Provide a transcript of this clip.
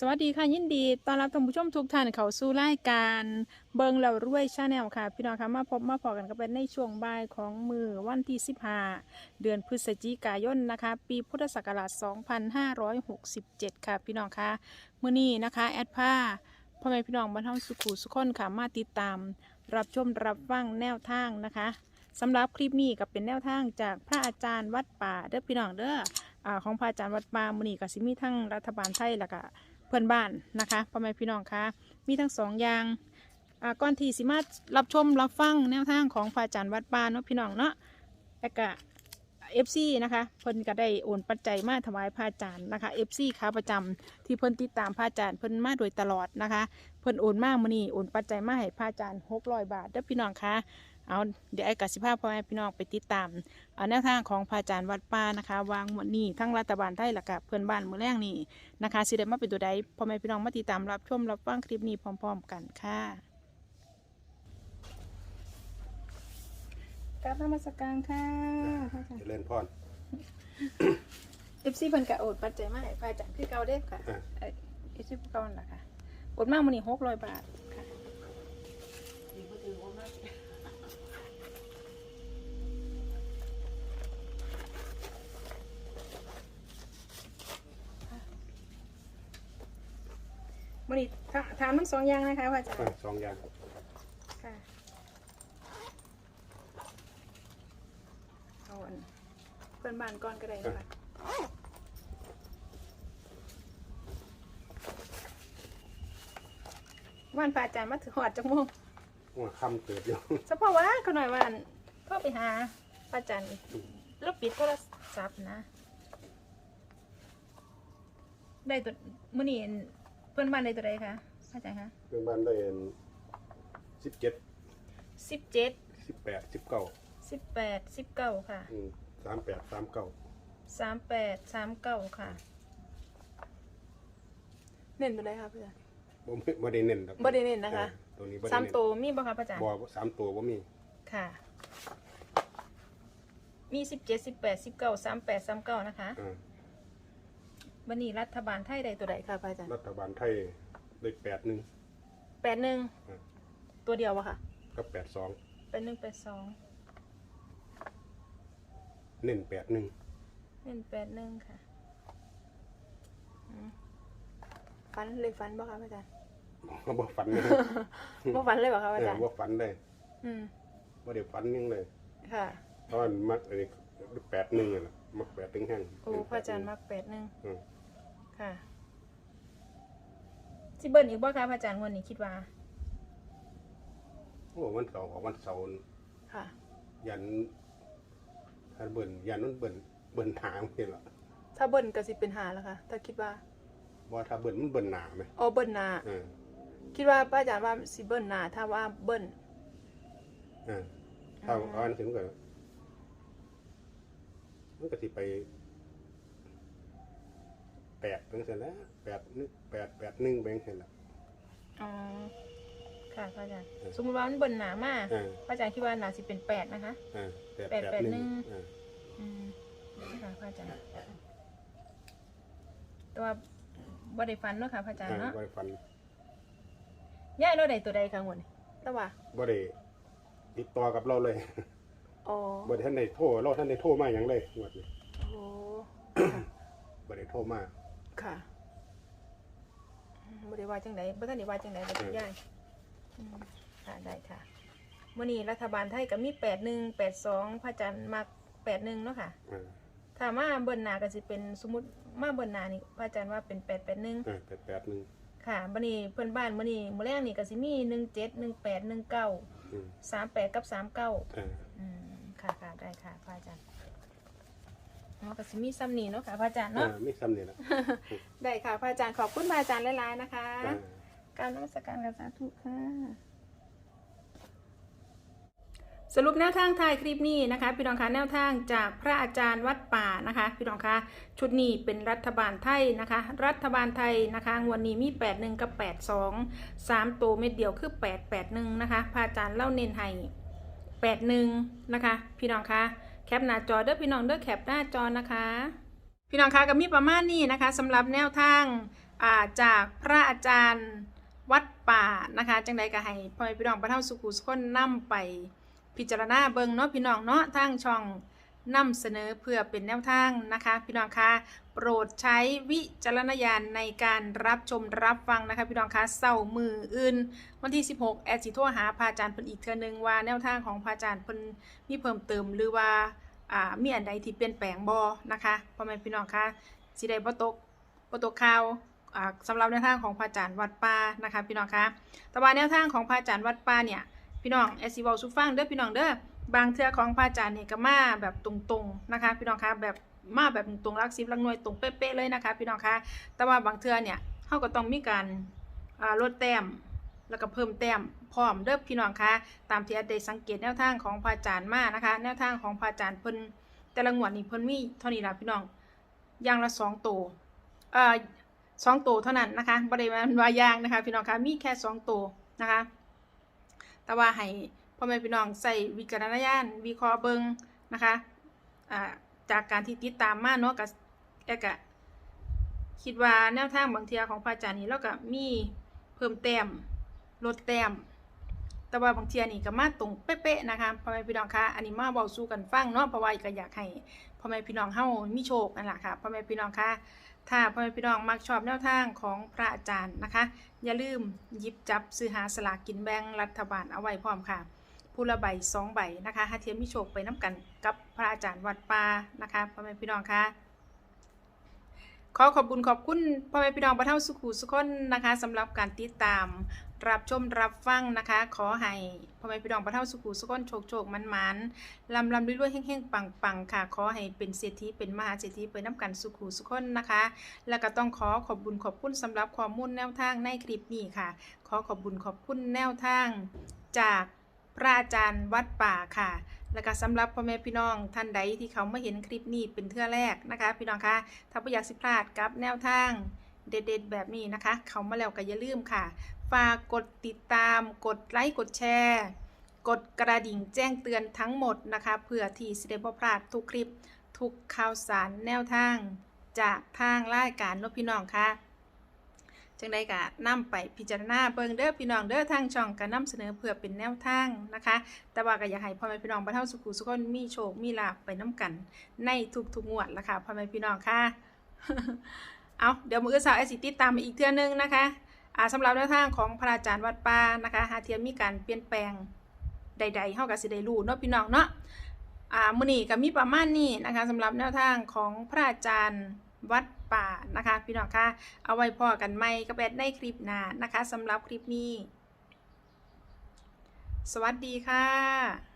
สวัสดีค่ะยินดีต้อนรับท่านผู้ชมทุกท่านเข้าสู่รายการเบิงเรารวยชาแนลค่ะ พี่น้องคะมาพบมาพอกันก็เป็นในช่วงบ่ายของมือวันที่ 15 เดือนพฤศจิกายนนะคะ ปีพุทธศักราช 2567 ค่ะ พี่น้องคะมื้อนี้นะคะ แอดผ้าพ่อแม่พี่น้องบรรเทาสุขุสุขคนค่ะมาติดตาม รับชมรับฟังแนวทางนะคะสำหรับคลิปนี้ก็เป็นแนวทางจากพระอาจารย์วัดป่าเด้อพี่น้องเด้ออาของพระอาจารย์วัดป่ามื้อนี้ก็สิมีทั้งรัฐบาลไทยแล้วก็ เพื่อนบ้านนะคะพ่อแม่พี่น้องคะมีทั้งสองอย่างอ่าก่อนที่สิมารับชมรับฟังแนวทางของพระอาจารย์วัดป่าเนาะพี่น้องเนาะแล้วก็เอฟซีนะคะเพิ่นก็ได้โอนปัจจัยมาถวายพระอาจารย์นะคะเอฟซีขาประจำที่เพิ่นติดตามพระอาจารย์เพิ่นมาโดยตลอดนะคะ เพิ่นโอนมามื้อนี้โอนปัจจัยมาให้พระอาจารย์600 บาทเด้อพี่น้องคะ เอาเดี๋ยวไอ้กสิภาพพ่อแม่พี่น้องไปติดตามเอาแนวทางของพระอาจารย์วัดป่านะคะ วางหมดนี้ทั้งรัฐบาลไทยและกับเพื่อนบ้านมือแรงนี่นะคะสิได้มาเป็นตัวใดพ่อแม่พี่น้องมาติดตามรับชมรับฟังคลิปนี้พร้อม ๆ กันค่ะกราบนมัสการค่ะเจริญพรเอฟซีเพิ่นกะโอดปัจจัยมาให้พระอาจารย์คือเก่าเด้อค่ะอ่าเอฟซีเก่านั่นล่ะค่ะโอดมากมื้อนี้600บาท ค่ะมื้อนี้ถาถามทั้งสองอย่างนะคะพระอาจารอ่าย์สองอย่างค่ะเอาอันเพื่อนบ้านก่อนก็ได้นะคะวันพระอาจารย์มาถึงหอดจังมงว่าคำเกิดอยู่ เฉพาะว่าเขาหน่อยวันพ่อไปหาพระอาจารย์แล้วปิดโทรศัพท์นะ ได้ตัวมื่อนี้เพื่อนบ้านได้ตัวใดคะพระอาจารย์คะเรื่องบ้านได้สิบเจ็ดสิบเจ็ดสิบแปดสิบเก้าสิบแปดสิบเก้าค่ะสามแปดสามเก้าสามแปดสามเก้าค่ะ เน้นตัวใดคะเพื่อนบ่ไม่บ่ได้เน้นดอกบ่ได้เน้นนะคะเออตัวนี้บ่ได้สามเน้นตัวมีบ่คะพระอาจารย์บ่สามตัวบ่มีค่ะ มีสิบเจ็ดสิบแปดสิบเก้าสามแปดสามเก้านะคะอ่า วันนี้รัฐบาลไทยใดตัวใดคะพระอาจารย์รัฐบาลไทยได้แปดหนึ่ง แปดหนึ่งอ่าตัวเดียววะค่ะกับแปดสองแปดหนึ่งแปดสองเน้นแปดหนึ่งเป็นแปดหนึ่งค่ะอืมฟันเลยฟันบ่คะพระอาจารย์ บ่ฝันเลยบ่ฟันเลยบ่คะพระเออาอจารย์ บ่ฝันเลยอืมบ่ได้ฝันหยังเลยค่ะเพราะมันมักอันนี้แปดหนึ่งอะนะ มักแปดถึงแห้งโอ้พระอาจารย์มักแปดหนึ่งอืมค่ะสิเบิ้ลอีกบ่คะพระอาจารย์งวันนี้คิดว่า โอ้วันเสาร์ออกวันเสาร์ค่ะ ยันถ้าเบิ่นยันนั้นเบิ่นเบิ่นหางนี่ล่ะถ้าเบิ้ลก็สิเป็นหาแล้วค่ะ ถ้าคิดว่าว่าถ้าเบิ่นมันเบิ่นหนาไหมอ๋อเบิ้ลหนาเออคิดว่าป้าอาจารย์ว่าสิเบิ้ลหนาถ้าว่าเบิ้ลเออถ้าเอาอันถึงก็ มันก็สิไปแปดเป็นเสร็จแล้วแปดนึกแปดแปดหนึ่งเป็นเสร็จแล้ว อ๋อ ค่ะพระอาจารย์เออ สมมติว่ามันเบิ้ลหนามากเออพระอาจารย์คิดว่าหนาสิเป็นแปดนะคะเออแปดแปดแปดแปดหนึ่งหนึ่งเอออืมค่ะพระอาจารย์แต่ว่าบ่ได้ฟันเนาะค่ะพระอาจารย์เออเนาะบ่ได้ฟันย่ายเราได้ตัวใดคะงวดนี้แต่ว่าบ่ได้ติดต่อกับเราเลย อ๋อบ่ได้ท่านได้โทรเราท่านได้โทรมาอย่างเลยงวดนี้โอ้บ่ได้โทรมาค่ะอืมบ่ได้ว่าจังไดบ่ทันได้ว่าจังไดบ่ได้ย่ายอืมค่ะได้ค่ะมื้อนี้รัฐบาลไทยก็มี81 82พระอาจารย์มัก81เนาะค่ะเออถ้ามาเบิ่นหน้าก็สิเป็นสมมุติมาเบิ่นหน้านี่พระอาจารย์ว่าเป็น881เออแปดแปดหนึ่งค่ะบันนี้เพื่อนบ้านมื้อนี้มื้อแรกนี่ก็สิมีหนึ่งเจ็ดหนึ่งแปดหนึ่งเก้าอืมสามแปดกับสามเก้าเอออืม ค่ะค่ะได้ค่ะพระอาจารย์อ๋อก็สิมีซ้ำนี่เนาะค่ะพระอาจารย์เอเนาะอมีซ้ำนี่ละได้ค่ะพระอาจารย์ขอบคุณพระอาจารย์หลายๆนะคะเออการนมัสการกับสาธุค่ะ สรุปแนวทางท้ายคลิปนี้นะคะ พี่น้องคะแนวทางจากพระอาจารย์วัดป่านะคะ พี่น้องคะชุดนี้เป็นรัฐบาลไทยนะคะ รัฐบาลไทยนะคะงวันนี้มี 81 กับ 82 3ตัวเม็ดเดียวคือ 881 นะคะพระอาจารย์เล่าเน้นให้ 81นะคะ พี่น้องคะแคปหน้าจอเด้อพี่น้องเด้อแคปหน้าจอนะคะ พี่น้องคะก็มีประมาณนี้นะคะสำหรับแนวทางาจากพระอาจารย์วัดป่านะคะ จังใดก็ให้พ่อแม่พี่น้องประเทาสุขุสุขนนำไปพิจารณาเบิ่งเนาะพี่น้องเนาะทางช่อง นำเสนอเพื่อเป็นแนวทางนะคะ พี่น้องคะโปรดใช้วิจารณญาณในการรับชมรับฟังนะคะ พี่น้องคะเศร้ามืออื่น วันที่ 16 แอดสิโทรหาพระอาจารย์เพิ่นอีกเทือนึงว่าแนวทางของพระอาจารย์เพิ่นมีเพิ่มเติมหรือว่าอ่ามีอันใดที่เปลี่ยนแปลงบ่นะคะพ่อแม่พี่น้องคะสิได้บ่ตกบ่ตกข่าวอ่าสำหรับแนวทางของพระอาจารย์วัดป่านะคะ พี่น้องคะแต่ว่าแนวทางของพระอาจารย์วัดป่าเนี่ยพี่น้องแอดสิว้าสู่ฟังเด้อพี่น้องเด้อ บางเทือของพระอาจารย์นี่ยก็มาแบบตรงๆนะคะ พี่น้องคะแบบมาแบบตรงๆรักสิบรักหน่วยตรงเป๊ะๆเลยนะคะ พี่น้องคะแต่ว่าบางเทือเนี่ยเฮาก็ต้องมีการลดแต้มแล้วก็เพิ่มแต้มพร้อมเด้อพี่น้องคะตามที่อาจได้สังเกตแนวทางของพระอาจารย์มานะคะ แนวทางของพระอาจารย์เพิ่นแต่ละงวดนี่เพิ่นมีเท่านี้ละพี่น้องอย่างละสองตัวเอ่อสองตัวเท่านั้นนะคะบ่ได้ว่าว่าอย่างนะคะ พี่น้องคะมีแค่สองตัวนะคะ แต่ว่าให้ พ่อแม่พี่น้องใส่วิจารณญาณวิเคราะห์เบิงนะคะจากการที่ติดตามมาเนาะกับแอกะคิดว่าแนวทางบางเทียของพระอาจารย์นี่เราก็มีเพิ่มแต้มลดแต้มแต่ว่าบางเทียนี่ก็มาตรงเป๊ะๆนะคะพ่อแม่พี่น้องคะอันนี้มาเว้าสู่กันฟังเนาะเพราะว่าก็อยากให้พ่อแม่พี่น้องเฮามีโชคนั่นแหละค่ะพ่อแม่พี่น้องคะถ้าพ่อแม่พี่น้องมักชอบแนวทางของพระอาจารย์นะคะ อย่าลืมหยิบจับซื้อหาสลากกินแบ่งรัฐบาลเอาไว้พร้อมค่ะ ผู้ละใบสองใบนะคะหาเทียมมีโชคไปน้กันกับพระอาจารย์วัดป่านะคะพ่อแม่พี่น้องคะขอขอบคุณขอบคุณพ่อแม่พี่น้องประเท่าสุขุสุขคนนะคะสำหรับการติดตามรับชมรับฟังนะคะ ขอให้พ่อแม่พี่น้องประเท่าสุขุสุขคนโชคโชคมันมันลำลำด้วยๆแห้งๆปังปังค่ะ ขอให้เป็นเศรษฐีเป็นมหาเศรษฐีไปน้ำกันสุขุสุขคนนะคะ แล้วก็ต้องขอขอบบุญขอบคุณสำหรับข้อมูลแนวทางในคลิปนี้ค่ะ ขอขอบบุญขอบคุณแนวทางจาก พระอาจารย์วัดป่าค่ะ แล้วก็สำหรับพ่อแม่พี่น้องท่านใดที่เขามาเห็นคลิปนี้เป็นเทื่อแรกนะคะ พี่น้องคะถ้าไม่อยากสิพลาดกับแนวทางเด็ดๆแบบนี้นะคะ เขามาแล้วก็อย่าลืมค่ะ ฝากกดติดตาม กดไลค์ กดแชร์ กดกระดิ่งแจ้งเตือนทั้งหมดนะคะ เพื่อที่สิได้บ่พลาดทุกคลิป ทุกข่าวสารแนวทาง จากทางรายการนบพี่น้องค่ะ จังได้กะนำไปพิจารณาเบิ่งเด้อพี่น้องเด้อทางช่องก็นำเสนอเพื่อเป็นแนวทางนะคะ แต่ว่าก็อยากให้พ่อแม่พี่น้องบรรเทาสุขุสุขคนมีโชคมีลาภไปน้ำกัน ในทุกๆงวดละค่ะพ่อแม่พี่น้องค่ะเอาเดี๋ยวมือสาวแอดสิติตามมาอีกเทื่อนึงนะคะอ่าสำหรับแนวทางของพระอาจารย์วัดป่านะคะหาเทียมมีการเปลี่ยนแปลงใดๆเฮาก็สิได้รู้เนาะพี่น้องเนาะอ่ามื้อนี้ก็มีประมาณนี้นะคะสำหรับแนวทางของพระอาจารย์วัด ป่านะคะ พี่น้องคะเอาไว้พอกันใหม่ก็แอดในคลิปหน้านะคะสำหรับคลิปนี้ สวัสดีค่ะ